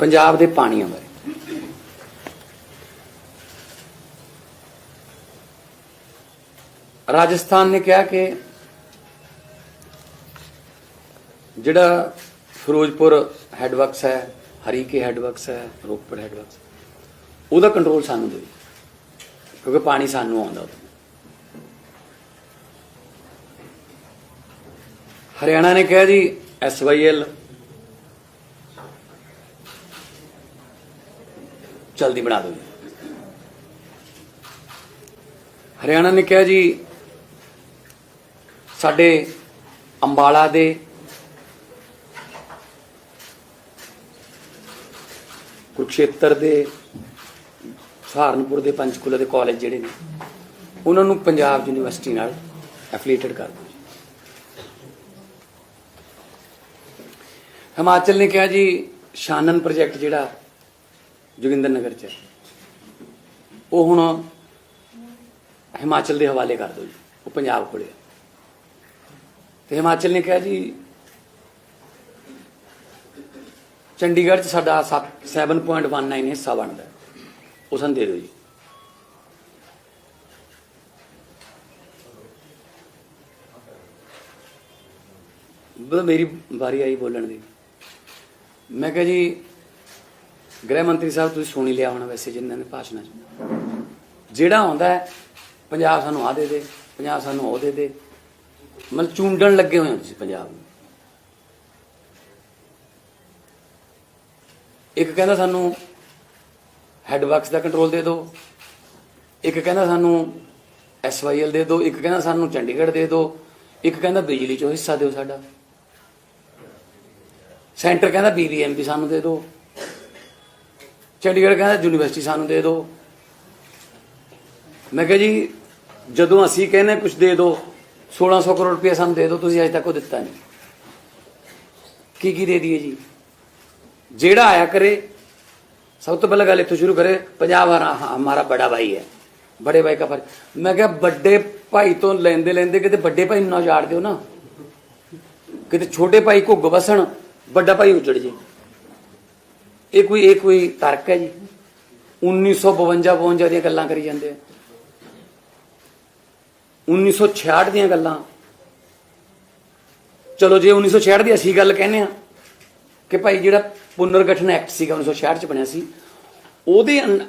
ਪੰਜਾਬ ਦੇ ਪਾਣੀਆਂ ਬਾਰੇ। ਰਾਜਸਥਾਨ ਨੇ ਕਿਹਾ ਕਿ ਜਿਹੜਾ ਫਿਰੋਜ਼ਪੁਰ ਹੈਡਵਰਕਸ ਹੈ, ਹਰੀਕੇ ਹੈਡਵਰਕਸ ਹੈ, ਰੋਪੜ ਹੈਡਵਰਕਸ ਉਹਦਾ ਕੰਟਰੋਲ ਸਾਨੂੰ ਦਿਓ, ਕਿਉਂਕਿ ਪਾਣੀ ਸਾਨੂੰ ਆਉਂਦਾ ਉੱਥੋਂ। ਹਰਿਆਣਾ ਨੇ ਕਿਹਾ ਜੀ ਐਸਵਾਈਐਲ ਜਲਦੀ ਬਣਾ ਦੋ ਹਰਿਆਣਾ ਨੇ ਕਿਹਾ ਜੀ, ਸਾਡੇ ਅੰਬਾਲਾ ਦੇ ਕੁਰਕਸ਼ੇਤਰ ਦੇ, ਸਹਾਰਨਪੁਰ ਦੇ ਪੰਚਕੂਲਾ ਦੇ ਕਾਲਜ ਜਿਹੜੇ ਨੇ, ਉਹਨਾਂ ਨੂੰ ਪੰਜਾਬ ਯੂਨੀਵਰਸਿਟੀ ਨਾਲ ਐਫੀਲੀਏਟਡ ਕਰ ਦਿਓ ਹਿਮਾਚਲ ਨੇ ਕਿਹਾ ਜੀ, ਸ਼ਾਨਨ ਪ੍ਰੋਜੈਕਟ ਜਿਹੜਾ ਜੋਗਿੰਦਰ ਨਗਰ ਚ ਉਹ ਹੁਣ ਹਿਮਾਚਲ ਦੇ ਹਵਾਲੇ ਕਰ ਦਿਓ ਜੀ, ਉਹ ਪੰਜਾਬ ਕੋਲੇ ਹੈ। ਤੇ ਹਿਮਾਚਲ ਨੇ ਕਿਹਾ ਜੀ, ਚੰਡੀਗੜ੍ਹ ਚ ਸਾਡਾ ਸੱਤ- 7.19 ਹਿੱਸਾ ਬਣਦਾ ਹੈ। ਉਹ ਸਾਨੂੰ ਦੇ ਦਿਓ ਜੀ ਬਸ ਮੇਰੀ ਵਾਰੀ ਆਈ ਬੋਲਣ ਦੀ ਮੈਂ ਕਿਹਾ ਜੀ ਗ੍ਰਹਿ ਮੰਤਰੀ ਸਾਹਿਬ ਤੁਸੀਂ ਸੁਣੀ ਲਿਆ ਹੋਣਾ ਵੈਸੇ ਜਿੰਨਾਂ ਨੇ ਭਾਸ਼ਣਾਂ 'ਚ। ਜਿਹੜਾ ਆਉਂਦਾ ਹੈ, ਪੰਜਾਬ ਸਾਨੂੰ ਆ ਦੇ ਦੇ ਪੰਜਾਬ ਸਾਨੂੰ ਉਹ ਦੇ ਦੇ। ਮਤਲਬ ਚੁੰਡਣ ਲੱਗੇ ਹੋਏ ਹੋ ਤੁਸੀਂ ਪੰਜਾਬ ਨੂੰ। ਇੱਕ ਕਹਿੰਦਾ ਸਾਨੂੰ ਹੈੱਡ ਹੈਡਵਰਕਸ ਦਾ ਕੰਟਰੋਲ ਦੇ ਦਿਓ। ਇੱਕ ਕਹਿੰਦਾ ਸਾਨੂੰ ਐਸਵਾਈਐਲ ਦੇ ਦਿਓ। ਇੱਕ ਕਹਿੰਦਾ ਸਾਨੂੰ ਚੰਡੀਗੜ੍ਹ ਦੇ ਦਿਓ। ਇੱਕ ਕਹਿੰਦਾ ਬਿਜਲੀ ਚੋਂ ਹਿੱਸਾ ਦਿਓ ਸਾਡਾ। ਸੈਂਟਰ ਕਹਿੰਦਾ ਬੀਬੀਐਮਪੀ ਸਾਨੂੰ ਦੇ ਦਿਓ। ਚੰਡੀਗੜ੍ਹ ਕਹਿੰਦਾ ਯੂਨੀਵਰਸਿਟੀ ਸਾਨੂੰ ਦੇ ਦਿਓ। ਮੈਂ ਕਿਹਾ ਜੀ, ਜਦੋਂ ਅਸੀਂ ਕਹਿੰਦੇ ਕੁਝ ਦੇ ਦਿਓ 1600 ਕਰੋੜ ਰੁਪਏ ਸਾਨੂੰ ਦੇ ਦਿਓ, ਤੁਸੀਂ ਅਜੇ ਤੱਕ ਉਹ ਦਿੱਤਾ ਨਹੀਂ। ਕੀ ਕੀ ਦੇ ਦਈਏ ਜੀ? ਜਿਹੜਾ ਆਇਆ ਕਰੇ, ਸਭ ਤੋਂ ਪਹਿਲਾਂ ਗੱਲ ਇੱਥੋਂ ਸ਼ੁਰੂ ਕਰੇ ਪੰਜਾਬ ਹਰਾ- ਹਮਾਰਾ ਬੜਾ ਭਾਈ ਹੈ, ਬੜੇ ਭਾਈ ਦਾ ਫਰਜ਼। ਮੈਂ ਕਿਹਾ ਵੱਡੇ ਭਾਈ ਤੋਂ ਲੈਂਦੇ ਲੈਂਦੇ ਕਿਤੇ ਵੱਡੇ ਭਾਈ ਨੂੰ ਨਾ ਉਜਾੜ ਦਿਓ ਨਾ। ਕਿਤੇ ਛੋਟੇ ਭਾਈ ਘੁੱਗ ਵਸਣ, ਵੱਡਾ ਭਾਈ ਉਜੜ ਜੇ। ਇਹ ਕੋਈ ਇਹ ਕੋਈ ਤਰਕ ਹੈ ਜੀ? 1952 52 ਦੀਆਂ ਗੱਲਾਂ ਕਰੀ ਜਾਂਦੇ ਆ। 1966 ਦੀਆਂ ਗੱਲਾਂ। ਚਲੋ ਜੇ 1966 ਦੀ ਅਸੀਂ ਗੱਲ ਕਹਿੰਦੇ ਆ ਕਿ ਭਾਈ ਜਿਹੜਾ ਪੁਨਰਗਠਨ ਐਕਟ ਸੀਗਾ 1966 ਚ ਬਣਿਆ ਸੀ, ਉਹਦੇ ਅੰ-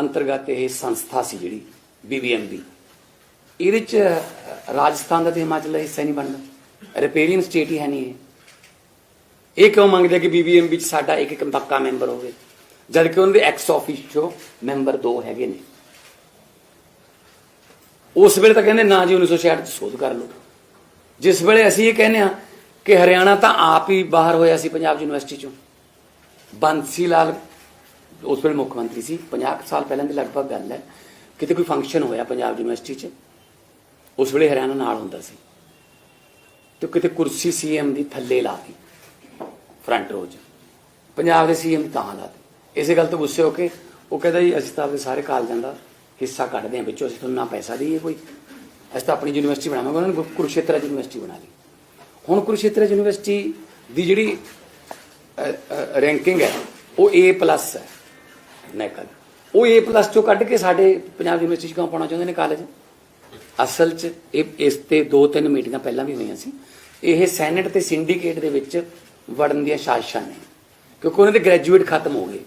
ਅੰਤਰਗਤ ਇਹ ਸੰਸਥਾ ਸੀ ਜਿਹੜੀ ਬੀਬੀਐਮਬੀ ਇਹਦੇ ਚ ਰਾਜਸਥਾਨ ਦਾ ਤੇ ਹਿਮਾਚਲ ਦਾ ਹਿੱਸਾ ਨਹੀਂ ਬਣਦਾ। ਰਿਪੇਰੀਅਨ ਸਟੇਟ ਹੀ ਹੈ ਨਹੀਂ ਇਹ। ਇਹ ਕਿਉਂ ਮੰਗਦੇ ਆ ਕਿ ਬੀਬੀਐਮਬੀ ਚ ਸਾਡਾ ਇੱਕ ਇੱਕ ਪੱਕਾ ਮੈਂਬਰ ਹੋਵੇ? ਜਦ ਕਿ ਉਹਨਾਂ ਦੇ ਐਕਸ ਆਫੀਸ਼ੋ ਮੈਂਬਰ ਦੋ ਹੈਗੇ ਨੇ। ਉਸ ਵੇਲੇ ਤਾਂ ਕਹਿੰਦੇ, ਨਾ ਜੀ 1966 ਚ ਸੋਧ ਕਰ ਲਓ। ਜਿਸ ਵੇਲੇ ਅਸੀਂ ਇਹ ਕਹਿੰਦੇ ਆ ਕਿ ਹਰਿਆਣਾ ਤਾਂ ਆਪ ਹੀ ਬਾਹਰ ਹੋਇਆ ਸੀ ਪੰਜਾਬ ਯੂਨੀਵਰਸਿਟੀ ਚੋਂ। ਬੰਸੀ ਲਾਲ ਉਸ ਵੇਲੇ ਮੁੱਖ ਮੰਤਰੀ ਸੀ। 50 ਕੁ ਸਾਲ ਪਹਿਲਾਂ ਦੀ ਲਗਭਗ ਗੱਲ ਹੈ। ਕਿਤੇ ਕੋਈ ਫੰਕਸ਼ਨ ਹੋਇਆ ਪੰਜਾਬ ਯੂਨੀਵਰਸਿਟੀ 'ਚ, ਉਸ ਵੇਲੇ ਹਰਿਆਣਾ ਨਾਲ ਹੁੰਦਾ ਸੀ। ਤੇ ਕਿਤੇ ਕੁਰਸੀ ਸੀਐਮ ਦੀ ਥੱਲੇ ਲਾਤੀ ਫਰੰਟ ਰੋਜ ਪੰਜਾਬ ਦੇ ਸੀਐਮ ਤਾਂ ਲਾਤੀ ਇਸੇ ਗੱਲ ਤੋਂ ਗੁੱਸੇ ਹੋ ਕੇ ਉਹ ਕਹਿੰਦਾ ਜੀ, ਅਸੀਂ ਤਾਂ ਆਪਣੇ ਸਾਰੇ ਕਾਲਜਾਂ ਦਾ ਹਿੱਸਾ ਕੱਢਦੇ ਹਾਂ, ਵਿੱਚੋਂ ਅਸੀਂ ਤੁਹਾਨੂੰ ਨਾ ਪੈਸਾ ਦਈਏ ਕੋਈ। ਅਸੀਂ ਤਾਂ ਆਪਣੀ ਯੂਨੀਵਰਸਿਟੀ ਬਣਾਵਾਂਗੇ, ਉਹਨਾਂ ਨੇ ਕੁਰੂਕਸ਼ੇਤਰ ਯੂਨੀਵਰਸਿਟੀ ਬਣਾ ਲਈ। ਹੁਣ ਕੁਰੂਕਸ਼ੇਤਰ ਯੂਨੀਵਰਸਿਟੀ ਦੀ ਜਿਹੜੀ ਰੈਂਕਿੰਗ ਹੈ, ਉਹ A+ ਹੈ। ਨੈਕਲ ਉਹ A+ ਚੋਂ ਕੱਢ ਕੇ ਸਾਡੇ ਪੰਜਾਬ ਯੂਨੀਵਰਸਿਟੀ 'ਚ ਕਿਉਂ ਪਾਉਣਾ ਚਾਹੁੰਦੇ ਨੇ ਕਾਲਜ? ਅਸਲ 'ਚ ਇਹ, ਇਸ ਤੇ ਦੋ ਤਿੰਨ ਮੀਟਿੰਗਾਂ ਪਹਿਲਾਂ ਵੀ ਹੋਈਆਂ ਸੀ। ਇਹ ਸੈਨੇਟ ਤੇ ਸਿੰਡੀਕੇਟ ਦੇ ਵਿੱਚ ਵੜਨ ਦੀਆਂ ਸਾਜ਼ਿਸ਼ਾਂ ਨੇ। ਕਿਉਂਕਿ ਉਹਨਾਂ ਦੇ ਗ੍ਰੈਜੂਏਟ ਖਤਮ ਹੋ ਗਏ।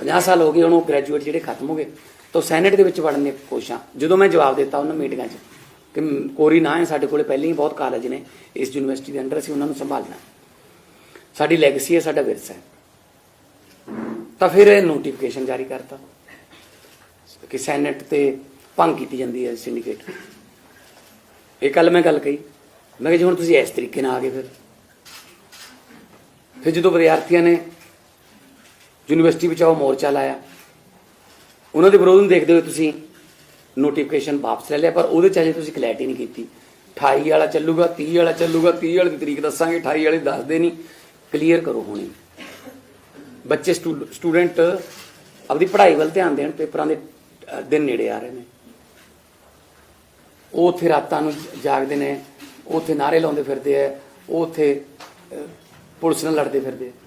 50 ਸਾਲ ਹੋ ਗਏ ਹੁਣ ਉਹ ਗ੍ਰੈਜੂਏਟ ਜਿਹੜੇ ਖਤਮ ਹੋ ਗਏ। ਤਾਂ ਸੈਨੇਟ ਦੇ ਵਿੱਚ ਵੜਨ ਦੀਆਂ ਕੋਸ਼ਿਸ਼ਾਂ। ਜਦੋਂ ਮੈਂ ਜਵਾਬ ਦਿੱਤਾ ਉਹਨਾਂ ਮੀਟਿੰਗਾਂ 'ਚ ਕਿ ਕੋਰੀ ਨਾ ਹੈ ਸਾਡੇ ਕੋਲੇ, ਪਹਿਲਾਂ ਹੀ ਬਹੁਤ ਕਾਲਜ ਨੇ। ਇਸ ਯੂਨੀਵਰਸਿਟੀ ਦੇ ਅੰਡਰ ਅਸੀਂ ਉਹਨਾਂ ਨੂੰ ਸੰਭਾਲਣਾ। ਸਾਡੀ ਲੈਗੇਸੀ ਹੈ, ਸਾਡਾ ਵਿਰਸਾ ਹੈ। ਤਾਂ ਫਿਰ ਇਹ ਨੋਟੀਫਿਕੇਸ਼ਨ ਜਾਰੀ ਕਰਤਾ ਕਿ ਸੈਨੇਟ ਤੇ ਭੰਗ ਕੀਤੀ ਜਾਂਦੀ ਹੈ ਸਿੰਡੀਕੇਟ ਇਹ ਕੱਲ ਮੈਂ ਗੱਲ ਕਹੀ। ਮੈਂ ਕਿਹਾ ਜੀ ਹੁਣ ਤੁਸੀਂ ਇਸ ਤਰੀਕੇ ਨਾਲ ਆ ਗਏ ਫਿਰ। ਫਿਰ ਜਦੋਂ ਵਿਦਿਆਰਥੀਆਂ ਨੇ ਯੂਨੀਵਰਸਿਟੀ ਬਚਾਓ ਮੋਰਚਾ ਲਾਇਆ, ਉਹਨਾਂ ਦੇ ਵਿਰੋਧ ਨੂੰ ਦੇਖਦੇ ਹੋਏ ਤੁਸੀਂ ਨੋਟੀਫਿਕੇਸ਼ਨ ਵਾਪਸ ਲੈ ਲਿਆ, ਪਰ ਉਹਦੇ ਚ ਅਜੇ ਤੁਸੀਂ ਕਲੈਰਿਟੀ ਨਹੀਂ ਕੀਤੀ। 28 ਵਾਲਾ ਚੱਲੂਗਾ 30 ਵਾਲਾ ਚੱਲੂਗਾ 30 ਵਾਲੀ ਤਰੀਕ ਦੱਸਾਂਗੇ 28 ਵਾਲੀ ਦੱਸਦੇ ਨਹੀਂ। ਕਲੀਅਰ ਕਰੋ ਹੁਣੇ। ਬੱਚੇ ਸਟੂਡੈਂਟ ਆਪਦੀ ਪੜ੍ਹਾਈ ਵੱਲ ਧਿਆਨ ਦੇਣ, ਪੇਪਰਾਂ ਦੇ ਦਿਨ ਨੇੜੇ ਆ ਰਹੇ ਨੇ। ਉਹ ਉੱਥੇ ਰਾਤਾਂ ਨੂੰ ਜਾਗਦੇ ਨੇ, ਉਹ ਉੱਥੇ ਨਾਰੇ ਲਾਉਂਦੇ ਫਿਰਦੇ ਆ, ਉਹ ਉੱਥੇ ਪੁਲਿਸ ਨਾਲ ਲੜਦੇ ਫਿਰਦੇ ਆ।